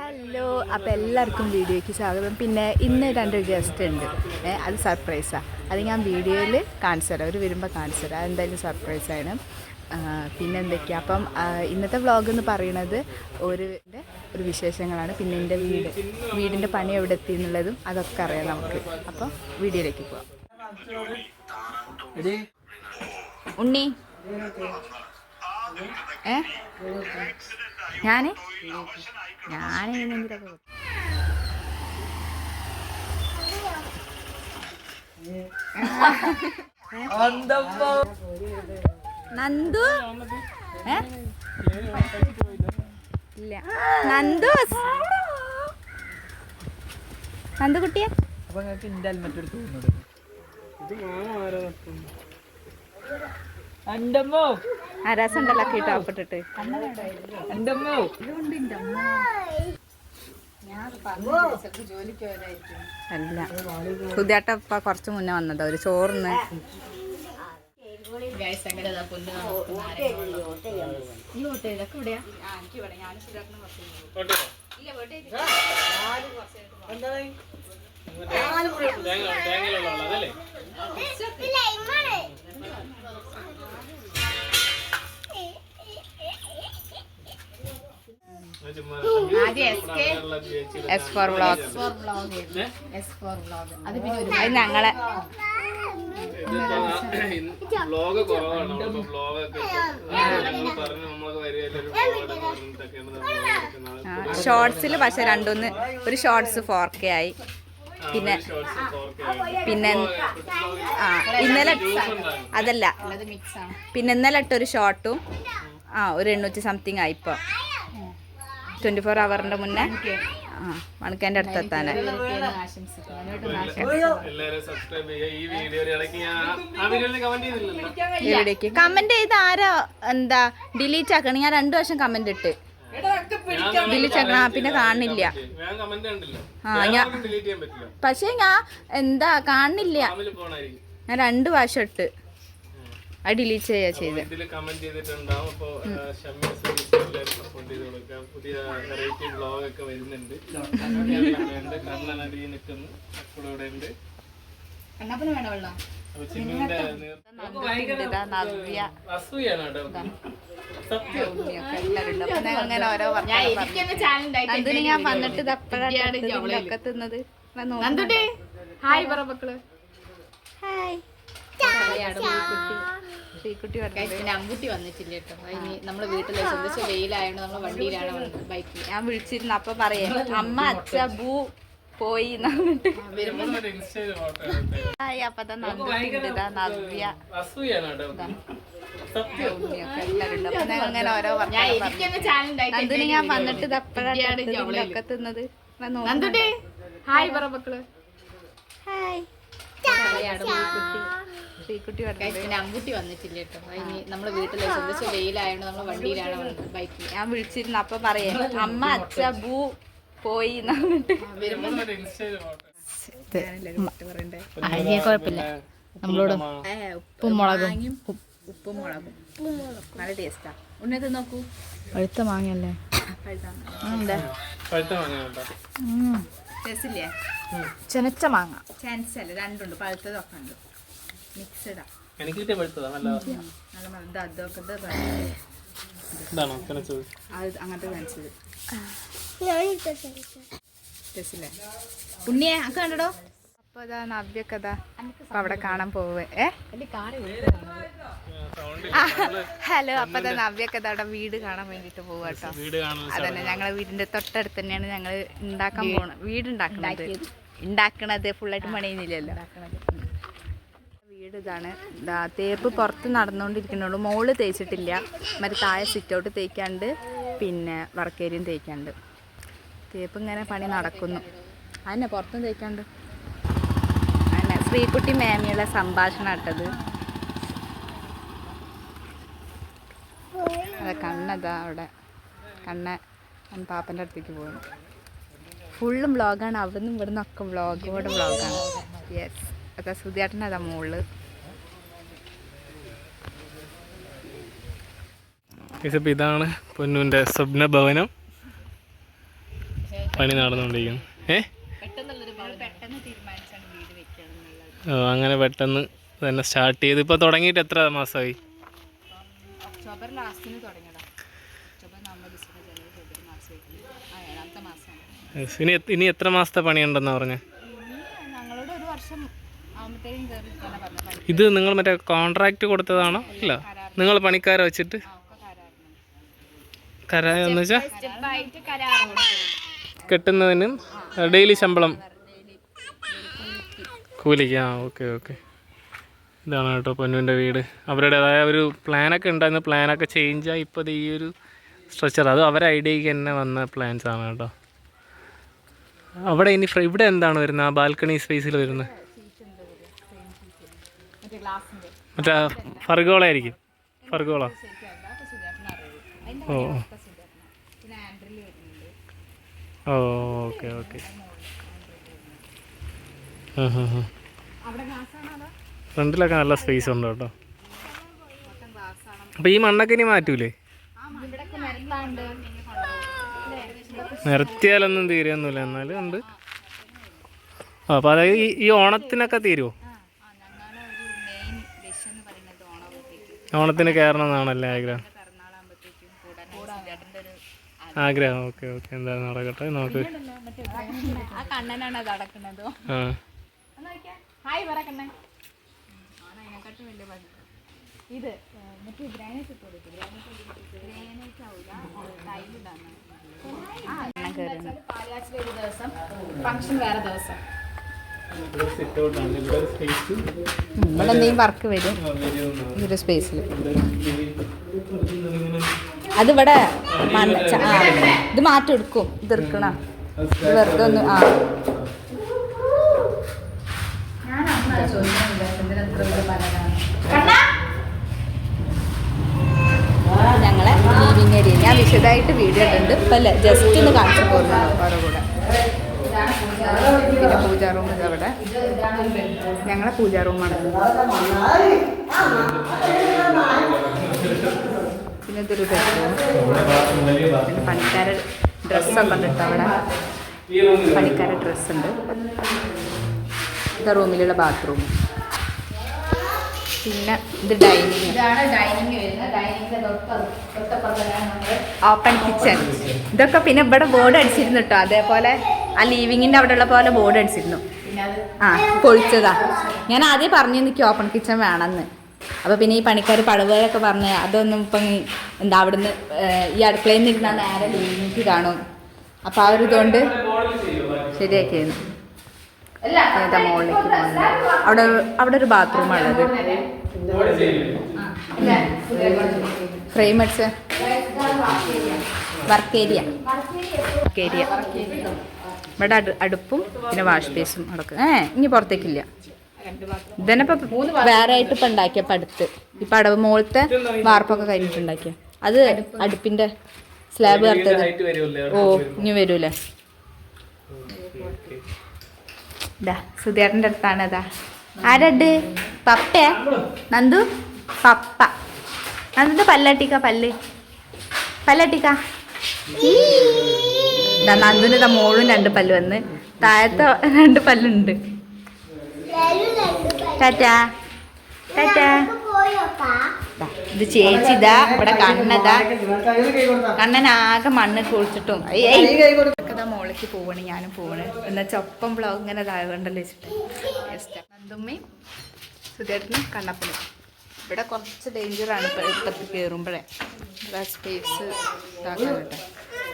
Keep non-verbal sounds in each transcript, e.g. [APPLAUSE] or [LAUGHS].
Hello അപ്പോൾ എല്ലാവർക്കും വീഡിയോയ്ക്ക് സ്വാഗതം. പിന്നെ ഇന്ന് രണ്ട് ഗസ്റ്റ് ഉണ്ട്. അത് സർപ്രൈസാണ് അത് ഞാൻ വീഡിയോയിൽ കാണിച്ചു തരാം. അവർ വരുമ്പോൾ കാണിച്ചു തരാം. അതെന്തായാലും സർപ്രൈസാണ് പിന്നെ എന്തൊക്കെയാണ് അപ്പം ഇന്നത്തെ വ്ളോഗ് എന്ന് പറയുന്നത് ഒരു ഒരു വിശേഷങ്ങളാണ്. പിന്നെ എന്റെ വീട്. വീടിന്റെ പണി എവിടെ എത്തി എന്നുള്ളതും അതൊക്കെ അറിയാം നമുക്ക്. അപ്പം വീഡിയോയിലേക്ക് പോവാം. ഉണ്ണി. ഏ? ഞാൻ ഞാൻ എന്തിനൊക്കെ നന്ദു? ഇല്ല. നന്ദു? നന്ദു കുട്ടിയെ? അപ്പൊ നിങ്ങൾക്ക് എന്റെ ഹെൽമെറ്റ് എടുത്ത് പോകുന്നത് എന്റമ്മോ ആ രസം ഉണ്ടല്ലോ കേട്ടോ അപ്പിട്ടിട്ട് അല്ല. പുതിയട്ട ഇപ്പൊ കുറച്ച് മുന്നേ വന്നതാ ഒരു ചോറിന് എസ് ഫോർ വ്ളോഗ്സ് അത് ഞങ്ങളെ കുറവാണ്. എടുക്കുന്നത് ഷോർട്സിൽ പക്ഷെ രണ്ടൊന്ന് ഒരു ഷോർട്സ് ഫോർ കെ ആയി. പിന്നെ പിന്നെ ആ ഇന്നലെ അതല്ല. പിന്നെ ഇന്നലെ ഇട്ടൊരു ഷോർട്ടും ആ ഒരു എണ്ണൂറ്റി സംതിങ് ആയിപ്പോ ട്വന്റി ഫോർ അവറിന്റെ മുന്നേ. ആ മണിക്കേന്റെ അടുത്ത് എത്താൻ ഇവിടേക്ക് കമന്റ് ചെയ്ത് ആരാ എന്താ ഡിലീറ്റ് ആക്കണം? ഞാൻ രണ്ടു വർഷം കമന്റ് ഇട്ട്. ഡിലീറ്റ് ആക്കണം. ആ, പിന്നെ കാണില്ല. പക്ഷെ ആ ഞാൻ പക്ഷേ എന്താ കാണില്ല. ഞാൻ രണ്ട് പ്രാവശ്യം ഇട്ട്. അത് ഡിലീറ്റ് ചെയ്യാ ചെയ്ത്. സപ്പോർട്ട് ചെയ്ത് പുതിയ വെറൈറ്റി വരുന്നുണ്ട്. ഉണ്ട്. നിൽക്കുന്നു അപ്പോഴും ഇവിടെ ഞാൻ. നന്ദിനി വന്നിട്ട് തിന്നത്. നന്ദുട്ടി. ഹായ് പറ മക്കൾ. ഹായ്. പിന്നെ അമ്പുട്ടി വന്നിട്ടില്ല കേട്ടോ. നമ്മളെ ശ്രദ്ധിച്ച് നമ്മൾ വണ്ടിയിലാണ് വന്നത് ബൈക്കിൽ ഞാൻ വിളിച്ചിരുന്നു അപ്പൊ പറയാം അമ്മ അച്ഛ ബൂ പോയി [LAUGHS] അപ്പൊ നവ്യ. അങ്ങനെ ഓരോ നന്ദിനി ഞാൻ വന്നിട്ട് ഇത് എപ്പോഴാണ് ഒക്കെ തിന്നത്? ഹായ് പറ മക്കൾ. ഹായ്. ശ്രീകുട്ടി അമ്പുട്ടി വന്നിട്ടില്ല കേട്ടോ. നമ്മളെ വീട്ടിൽ വെയിലായോണ്ട് നമ്മൾ വണ്ടിയിലാണ് ബൈക്കിൽ ഞാൻ വിളിച്ചിരുന്നു അപ്പൊ പറയേ. അമ്മ അച്ഛ ബൂ പോയി കുഴപ്പമില്ല. നമ്മളോട് ഉപ്പും മുളകും. ഉപ്പും മുളകും. നല്ല ടേസ്റ്റാ ഉണ്ണത് നോക്കൂ. പഴുത്ത മാങ്ങയല്ലേ? ചെനച്ച മാങ്ങ. ചാൻസ് അല്ല രണ്ടുണ്ട്. പഴുത്തതൊക്കെ ഉണ്ട്. മിക്സഡാ. എനിക്ക് കിട്ടിയ പഴുത്തതാ നല്ല നല്ല അതൊക്കെ ഇത് ഇതാണോ കിണച്ചത്? അത് അങ്ങനത്തെ കാണിച്ചത്. ടേസ്റ്റ് ഇല്ലേ ഉണ്ണിയെ അക്ക കണ്ടോ അപ്പൊ അപ്പൊ അവിടെ കാണാൻ പോവേ ഏ? ഹലോ അപ്പൊ അതാ നവ്യൊക്കെ അവിടെ വീട് കാണാൻ വേണ്ടിട്ട് പോവാ കേട്ടോ വീട് കാണുന്ന അതന്നെ ഞങ്ങളെ വീടിന്റെ തൊട്ടടുത്ത് തന്നെയാണ് ഞങ്ങൾ ഉണ്ടാക്കാൻ പോണത് വീട് ഉണ്ടാക്കണത് ഉണ്ടാക്കണത് ഫുള്ളായിട്ട് പണിയുന്നില്ലല്ലോ. വീട് ഇതാണ് തേപ്പ് പുറത്ത് നടന്നുകൊണ്ടിരിക്കുന്നുള്ളൂ. മോൾ തേച്ചിട്ടില്ല. മറ്റേ താഴെ സിറ്റ് ഔട്ട് തേക്കാണ്ട് പിന്നെ വർക്കേരിയും തേക്കാണ്ട്. തേപ്പ് ഇങ്ങനെ പണി നടക്കുന്നു. അതന്നെ പുറത്തും തേക്കാണ്ട്. അതന്നെ. ശ്രീക്കുട്ടി മേമിയുള്ള സംഭാഷണം ഇട്ടത് അതെ കണ്ണതാ അവിടെ. കണ്ണ പാപ്പന്റെ അടുത്തേക്ക് പോകുന്നു ഫുള്ളും വ്ളോഗാണ് അവിടുന്ന് ഇവിടുന്നൊക്കെ വ്ളോഗോടെ വ്ളോഗാണ് യെസ് അതാ സുധിയാട്ടൻ മുകളിൽ ഇപ്പം ഇതാണ് പൊന്നുവിന്റെ സ്വപ്ന ഭവനം പണി നടന്നുകൊണ്ടിരിക്കുന്നു. ഏ? ഓ അങ്ങനെ പെട്ടെന്ന് തന്നെ സ്റ്റാർട്ട് ചെയ്ത്. ഇപ്പോൾ തുടങ്ങിയിട്ട് എത്ര മാസമായി. ഇനി എത്ര- ഇനി എത്ര മാസത്തെ പണിയുണ്ടെന്നാ പറഞ്ഞ? ഇനി ഞങ്ങളോട് ഒരു വർഷം ആകുമ്പോഴത്തേക്കും കയറി തന്നെ പറഞ്ഞു ഇത് നിങ്ങൾ മറ്റേ കോൺട്രാക്റ്റ് കൊടുത്തതാണോ? ഇല്ല. നിങ്ങൾ പണിക്കാരെ വെച്ചിട്ട്? ഒക്കെ കരാറുണ്ട് കരാ എന്ന് വെച്ചാൽ കെട്ടുന്നതിന് ഡെയിലി ശമ്പളം. കൂലിക്ക് ആ ഓക്കെ ഓക്കെ. ഇതാണ് കേട്ടോ പൊന്നുവിന്റെ വീട്. അവരുടേതായ ഒരു പ്ലാനൊക്കെ ഉണ്ടായിരുന്നു. പ്ലാനൊക്കെ ചേഞ്ചായി ഇപ്പോൾ ഈ ഒരു സ്ട്രക്ചർ അത് അവരെ ഐഡിയക്ക് തന്നെ വന്ന പ്ലാൻസ് ആണ് കേട്ടോ. അവിടെ ഇനി ഇവിടെ എന്താണ് വരുന്നത്? ആ ബാൽക്കണി സ്പേസിൽ വരുന്നത്? മറ്റേ ഫർഗോളായിരിക്കും. ഫർഗോള? ഓ ഒക്കെ സുധാരണ പിന്നെ ആൻഡ്രിൽ വരുന്നുണ്ട് ഓ ഓക്കെ ഓക്കെ. ഫ്രണ്ടിലൊക്കെ നല്ല സ്പേസ് ഉണ്ട് കേട്ടോ. അപ്പൊ ഈ മണ്ണൊക്കെ ഇനി മാറ്റൂലേ? നിരത്തിയാലൊന്നും തീരുന്നില്ല എന്നാലും ഉണ്ട്. ആ, അപ്പോൾ അതായത് ഈ ഈ ഓണത്തിനൊക്കെ തീരുമോ ഓണത്തിന് കയറണം എന്നാണല്ലേ ആഗ്രഹം? ആഗ്രഹം. Okay okay. എന്താ നടക്കട്ടെ? നമുക്ക് ആ കണ്ണനാണ് അത് അടക്കുന്നത് ആ. ഹായ് പറ കണ്ണൻ. ഇത് മറ്റേ ഗ്രാനൈറ്റ് ഇട്ട് കൊടുക്കും. ആവില്ല ഒരു ദിവസം ഫംഗ്ഷൻ വേറെ ദിവസം. ഇവിടെ എന്തെങ്കിലും വർക്ക് വരും. ഈ ഒരു സ്പേസിൽ അതിവിടെ ആ, ഇത് മാറ്റി എടുക്കും ഇത് എടുക്കണം. ഇത് വെറുതെ ഒന്ന് ആ. ഞങ്ങളെ ലീവിങ് ഏരിയ ഞാൻ വിശദമായിട്ട് വീഡിയോ ഇട്ടുണ്ട് ഇപ്പം അല്ലേ ജസ്റ്റ് ഒന്ന് കാണിച്ചു പോകുന്നു അവരുടെ കൂടെ. പിന്നെ പൂജാ റൂം ഇത് അവിടെ. ഞങ്ങളെ പൂജാ റൂമാണ് പിന്നെ ഇതൊരു ബെഡ്റൂം പിന്നെ പണിക്കാരെ ഡ്രസ്സൊക്കെ ഉണ്ട് കേട്ടോ അവിടെ പണിക്കാരെ ഡ്രസ്സുണ്ട് ഉണ്ട്. ഇതാ റൂമിലുള്ള ബാത്റൂം പിന്നെ ഇത് ഡൈനിങ് ഇതാണ് ഡൈനിങ് വരുന്നത്. ഡൈനിങ്ങിന്റെ ഓപ്പൺ കിച്ചൺ ഇതൊക്കെ പിന്നെ ഇവിടെ ബോർഡ് അടിച്ചിരുന്നു കേട്ടോ അതേപോലെ ആ ലീവിങ്ങിന്റെ അവിടെ ഉള്ള പോലെ ബോർഡ് അടിച്ചിരുന്നു. ആ പൊളിച്ചതാ. ഞാൻ ആദ്യം പറഞ്ഞു എനിക്ക് ഓപ്പൺ കിച്ചൺ വേണമെന്ന്. അപ്പോൾ പിന്നെ ഈ പണിക്കാർ പടവുകാരൊക്കെ പറഞ്ഞ് അതൊന്നും ഇപ്പം എന്താ അവിടുന്ന് ഈ അടുക്കളയിൽ നിന്ന് ഇരുന്നാൽ നേരെ ലീനിറ്റ് കാണും. അപ്പോൾ ആ ഒരു ഇതുകൊണ്ട് ശരിയാക്കിയായിരുന്നു ഏതാ മുകളിലേക്ക് പോകുന്നത് അവിടെ അവിടെ ഒരു ബാത്റൂമാണുള്ളത് ഫ്രെയിം അടിച്ച്. വർക്ക് ഏരിയ വർക്ക് ഏരിയ ഇവിടെ അടുപ്പും പിന്നെ വാഷ് ബേസും അടക്കം ഏ ഇനി പുറത്തേക്കില്ല. ഇതന്നെ ഇപ്പൊ വേറെ ആയിട്ട് ഇപ്പൊ ഉണ്ടാക്കിയ പടുത്ത് ഇപ്പൊ അടവ് മുകളിലത്തെ വാർപ്പൊക്കെ കഴിഞ്ഞിട്ടുണ്ടാക്കിയ അത് അടുപ്പിന്റെ സ്ലാബ് കറുത്തത് ഓ ഇനി വരൂലേ? ഇതാ സുധേറിന്റെ അടുത്താണ് അതാ. ആരഡ് പപ്പേ നന്ദു? പപ്പ. നന്ദു പല്ലട്ടിക്ക പല്ല്. പല്ലട്ടിക്ക. നന്ദുന്റെ മോളും രണ്ട് പല്ല് വന്ന്. താഴത്തെ രണ്ട് പല്ലുണ്ട്. ടാറ്റാ. ടാറ്റാ. ഇത് ചേച്ചി ഇതാ ഇവിടെ കണ്ണതാ. കണ്ണനാകെ മണ്ണ് കുളിച്ചിട്ടും ഇതാ മോളിലേക്ക് പോവണ് ഞാനും പോവാണ്. എന്നാ ചൊപ്പം ബ്ലോഗ് ഇങ്ങനെ ഇതായതുകൊണ്ടല്ലേ വെച്ചിട്ട് നന്ദുമ്മയും സുധേട്ടനും കണ്ണപ്പനും. ഇവിടെ കുറച്ച് ഡേഞ്ചറാണ് ഇപ്പം ഇപ്പത്ത് കയറുമ്പോഴേ ഇവിടെ സ്പേസ് ഇതാക്കാൻ കേട്ടെ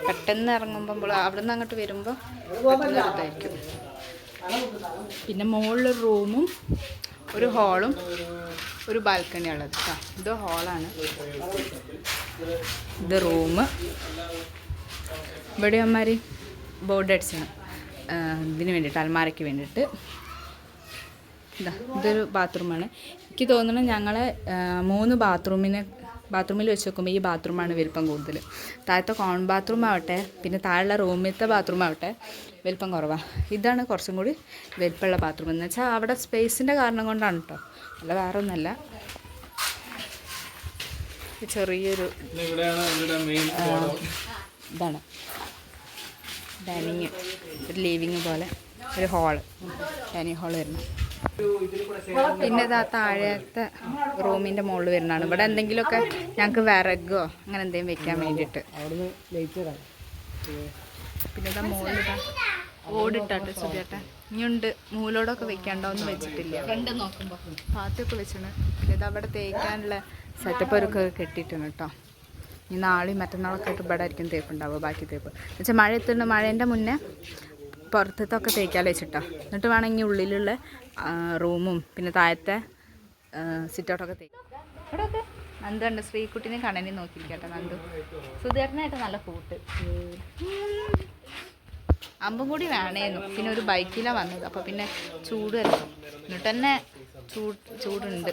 പെട്ടെന്ന് ഇറങ്ങുമ്പോൾ അവിടെ നിന്ന് അങ്ങോട്ട് വരുമ്പോൾ ഇതായിരിക്കും. പിന്നെ മുകളിൽ റൂമും ഒരു ഹാളും ഒരു ബാൽക്കണി ഉള്ളത്. കേട്ടോ ഇത് ഹാളാണ്. ഇത് റൂം ഇവിടെ അമ്മമാർ ബോർഡ് അടിച്ചാണ്. ഇതിന് വേണ്ടിയിട്ട് അൽമാരയ്ക്ക് വേണ്ടിയിട്ട്. ഇതാ ഇതൊരു ബാത്റൂമാണ്. എനിക്ക് തോന്നുന്നു ഞങ്ങളെ മൂന്ന് ബാത്റൂമിനെ ബാത്റൂമിൽ വെച്ച് നോക്കുമ്പോൾ ഈ ബാത്റൂമാണ് വലിപ്പം കൂടുതൽ. താഴത്തെ കോൺ ബാത്റൂം ആവട്ടെ പിന്നെ താഴെയുള്ള റൂമിലത്തെ ബാത്റൂം ആവട്ടെ വലിപ്പം കുറവാണ് ഇതാണ് കുറച്ചും കൂടി വലിപ്പമുള്ള ബാത്റൂം എന്ന് വെച്ചാൽ അവിടെ സ്പേസിന്റെ കാരണം കൊണ്ടാണ് കേട്ടോ അല്ല വേറെ ഒന്നല്ല ചെറിയൊരു ഇതാണ്. ഡൈനിങ് ഒരു ലിവിങ് പോലെ ഒരു ഹാൾ ഡൈനിങ് ഹാൾ വരുന്നു. പിന്നെ ഇതാ താഴത്തെ റൂമിന്റെ മുകളിൽ വരുന്നതാണ്. ഇവിടെ എന്തെങ്കിലുമൊക്കെ ഞങ്ങൾക്ക് വിറകോ അങ്ങനെ എന്തെങ്കിലും വെക്കാൻ വേണ്ടിയിട്ട്. പിന്നെ ഇതാ മുകളിൽ ഓടിട്ടാട്ടെ സുഖേട്ടൻ ഇനിയുണ്ട് മൂലോടൊക്കെ വെക്കാണ്ടോന്ന് വെച്ചിട്ടില്ല. പാത്തൊക്കെ വെച്ചാണ്. പിന്നെ ഇത് അവിടെ തേക്കാനുള്ള സെറ്റപ്പ് ഒരുക്കെ കെട്ടിയിട്ടുണ്ട് കേട്ടോ ഇനി നാളെയും മറ്റന്നാളൊക്കെ ആയിട്ട് ഇവിടെ ആയിരിക്കും തേപ്പ് ഉണ്ടാവുക ബാക്കി തേപ്പ്. എന്നുവെച്ചാൽ മഴ എത്തുന്നുണ്ട് മഴേന്റെ മുന്നേ പുറത്തൊക്കെ തേക്കാൽ വെച്ചിട്ടോ. എന്നിട്ട് വേണമെങ്കിൽ ഉള്ളിലുള്ള റൂമും പിന്നെ താഴത്തെ സിറ്റൗട്ടൊക്കെ തേക്കും ഇവിടെയൊക്കെ നന്ദുണ്ട് ശ്രീകുട്ടിനെ കണനി നോക്കിയിരിക്കട്ടെ നന്ദു. സുധീർണായിട്ട് നല്ല കൂട്ട്. അമ്പും കൂടി വേണേന്നു. പിന്നെ ഒരു ബൈക്കിലാണ് വന്നത്. അപ്പോൾ പിന്നെ ചൂടല്ലോ എന്നിട്ട് തന്നെ ചൂട് ചൂടുണ്ട്.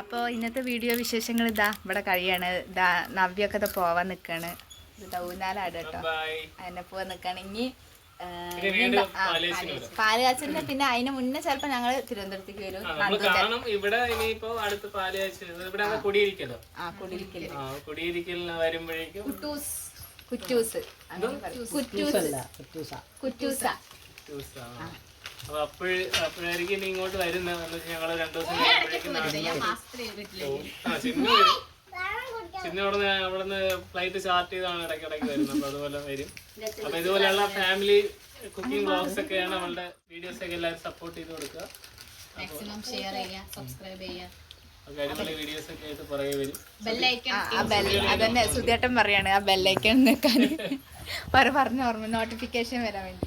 അപ്പോൾ ഇന്നത്തെ വീഡിയോ വിശേഷങ്ങൾ ഇതാ. ഇവിടെ കഴിയാണ്. ഇതാ നവ്യൊക്കെ പോവാൻ നിൽക്കാണ് ഇത് തൗനാലാട് കേട്ടോ. അതിനെ പോവാൻ നിൽക്കാണ് ആ, പിന്നെ അതിന് മുന്നേ ചിലപ്പോ ഞങ്ങൾ തിരുവനന്തപുരത്തേക്ക് വരും. കാണും ഇവിടെ ഇനിയിപ്പോ അടുത്ത് പാൽ ഇവിടെ കുടിയിരിക്കലോ? ആ കുടിയിരിക്കൽ. ആ കുടിയിരിക്കലിന് വരുമ്പോഴേക്കും കുട്ടൂസ്. കുറ്റൂസ് അങ്ങനെ പറയും. കുറ്റൂസ് കുറ്റൂസ ദിവസം, ആ. അപ്പൊ അപ്പോഴ് അപ്പോഴായിരിക്കും ഇനി ഇങ്ങോട്ട് വരുന്നത് ഞങ്ങൾ രണ്ടു ദിവസം കഴിയുമ്പോഴേക്കും അവിടെ നിന്ന് അവിടെ അവിടുന്ന് ഫ്ലൈറ്റ് സ്റ്റാർട്ട് ചെയ്താണ് ഇടയ്ക്കിടയ്ക്ക് വരുന്നത്. അപ്പൊ അതുപോലെ വരും. അപ്പൊ ഇതുപോലെയുള്ള ഫാമിലി കുക്കിംഗ് ബ്ലോഗ്സ് ഒക്കെയാണ് നമ്മളുടെ വീഡിയോസ് ഒക്കെ എല്ലാവരും സപ്പോർട്ട് ചെയ്ത് കൊടുക്കുക. മാക്സിമം ഷെയർ ചെയ്യുക സബ്സ്ക്രൈബ് ചെയ്യുക. അതന്നെ സുധിയേട്ടൻ പറയാണ് ആ ബെല്ലൈക്കൺ നിൽക്കാൻ പറ പറഞ്ഞ ഓർമ്മ നോട്ടിഫിക്കേഷൻ വരാൻ വേണ്ടി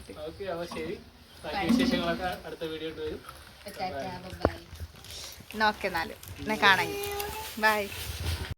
ഓക്കെ എന്നാലും. എന്നെ കാണാൻ ബൈ